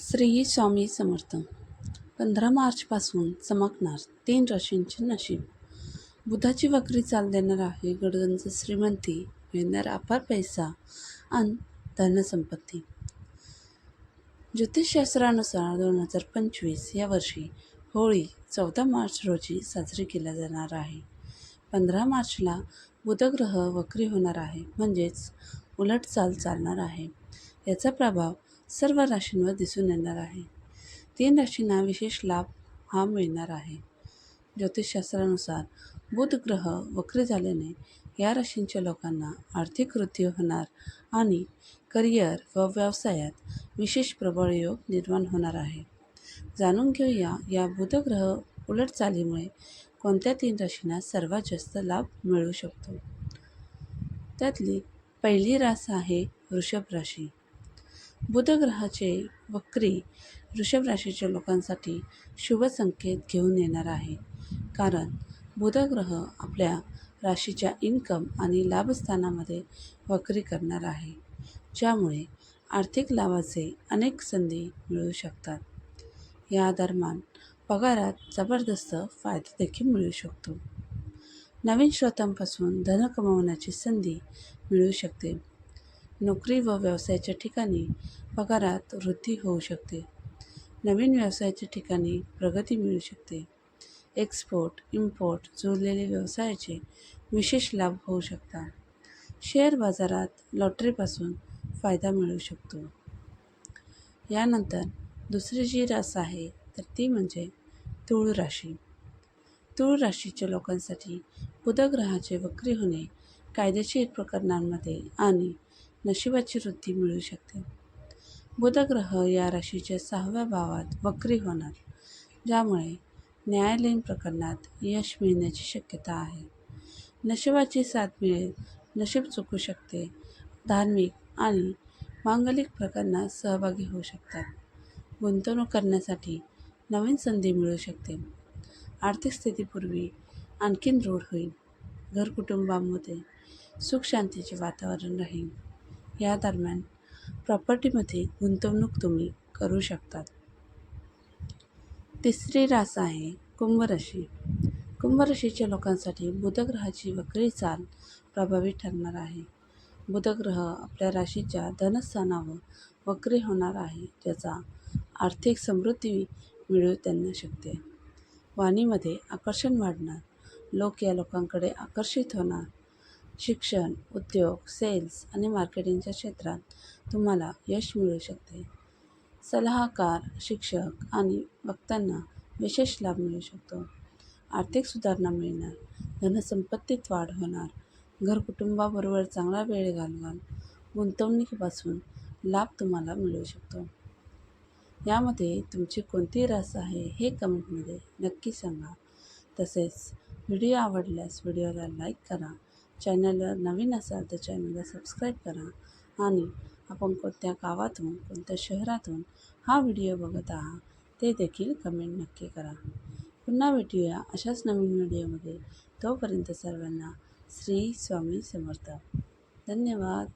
श्री स्वामी समर्थ. पंधरा मार्चपासून चमकणार तीन राशींचे नशीब. बुधाची वक्री चाल देणार आहे गडगंज श्रीमंती मिळणार अपार पैसा आणि धनसंपत्ती. ज्योतिषशास्त्रानुसार दोन हजार पंचवीस या वर्षी होळी चौदा मार्च रोजी साजरी केल्या जाणार आहे. पंधरा मार्चला बुधग्रह वक्री होणार आहे म्हणजेच उलट चाल चालणार आहे. याचा प्रभाव सर्व राशींवर दिसून येणार आहे. तीन राशींना विशेष लाभ हा मिळणार आहे. ज्योतिषशास्त्रानुसार बुध ग्रह वक्री झाल्याने या राशींच्या लोकांना आर्थिक वृद्धी होणार आणि करिअर व व्यवसायात विशेष प्रबळ योग निर्माण होणार आहे. जाणून घेऊया या बुधग्रह उलट चालीमुळे कोणत्या तीन राशींना सर्वात जास्त लाभ मिळू शकतो? त्यातली पहिली रास आहे वृषभ राशी. बुधग्रहाचे वक्री वृषभ राशीच्या लोकांसाठी शुभ संकेत घेऊन येणार आहे. कारण बुधग्रह आपल्या राशीच्या इन्कम आणि लाभस्थानामध्ये वक्री करणार आहे. ज्यामुळे आर्थिक लाभाचे अनेक संधी मिळू शकतात. या दरम्यान पगारात जबरदस्त फायदा देखील मिळू शकतो. नवीन स्रोतांपासून धन कमवण्याची संधी मिळू शकते. नोकरी व व्यवसायाच्या ठिकाणी पगारात वृद्धी होऊ शकते. नवीन व्यवसायाच्या ठिकाणी प्रगती मिळू शकते. एक्सपोर्ट इम्पोर्ट जोडलेले व्यवसायाचे विशेष लाभ होऊ शकतात. शेअर बाजारात लॉटरीपासून फायदा मिळू शकतो. यानंतर दुसरी जी रास आहे तर ती म्हणजे तुळ राशी. तुळ राशीच्या लोकांसाठी बुधग्रहाचे वक्री होणे कायदेशीर प्रकरणांमध्ये आणि नशिबाची वृद्धी मिळू शकते. बुधग्रह या राशीच्या सहाव्या भावात वक्री होणार ज्यामुळे न्यायालयीन प्रकरणात यश मिळण्याची शक्यता आहे. नशिबाची साथ मिळेल नशीब चुकू शकते धार्मिक आणि मांगलिक प्रकरणात सहभागी होऊ शकतात. गुंतवणूक करण्यासाठी नवीन संधी मिळू शकते. आर्थिक स्थितीपूर्वी आणखीन दृढ होईल. घर कुटुंबामध्ये सुखशांतीचे वातावरण राहील. या दरम्यान प्रॉपर्टीमध्ये गुंतवणूक तुम्ही करू शकतात. तिसरी रास आहे कुंभराशी. कुंभराशीच्या लोकांसाठी बुधग्रहाची वक्री चाल प्रभावी ठरणार आहे. बुधग्रह आपल्या राशीच्या धनस्थानावर वक्री होणार आहे ज्याचा आर्थिक समृद्धी मिळू त्यांना शकते. वाणीमध्ये आकर्षण वाढणार. लोक या लोकांकडे आकर्षित होणार. शिक्षण उद्योग सेल्स आणि मार्केटिंगच्या क्षेत्रात तुम्हाला यश मिळू शकते. सलाहकार शिक्षक आणि वक्त्यांना विशेष लाभ मिळू शकतो. आर्थिक सुधारणा मिळणार धनसंपत्तीत वाढ होणार घर कुटुंबाबरोबर चांगला वेळ घालवाल गुंतवणुकीपासून लाभ तुम्हाला मिळू शकतो. यामध्ये तुमची कोणती रस आहे हे कमेंटमध्ये नक्की सांगा. तसेच व्हिडिओ आवडल्यास व्हिडिओला लाईक करा. चॅनलवर नवीन असाल तर चॅनलला सबस्क्राईब करा आणि आपण कोणत्या गावातून कोणत्या शहरातून हा व्हिडिओ बघत आहात ते देखील कमेंट नक्की करा. पुन्हा भेटूया अशाच नवीन व्हिडिओमध्ये. तोपर्यंत सर्वांना श्री स्वामी समर्थ. धन्यवाद.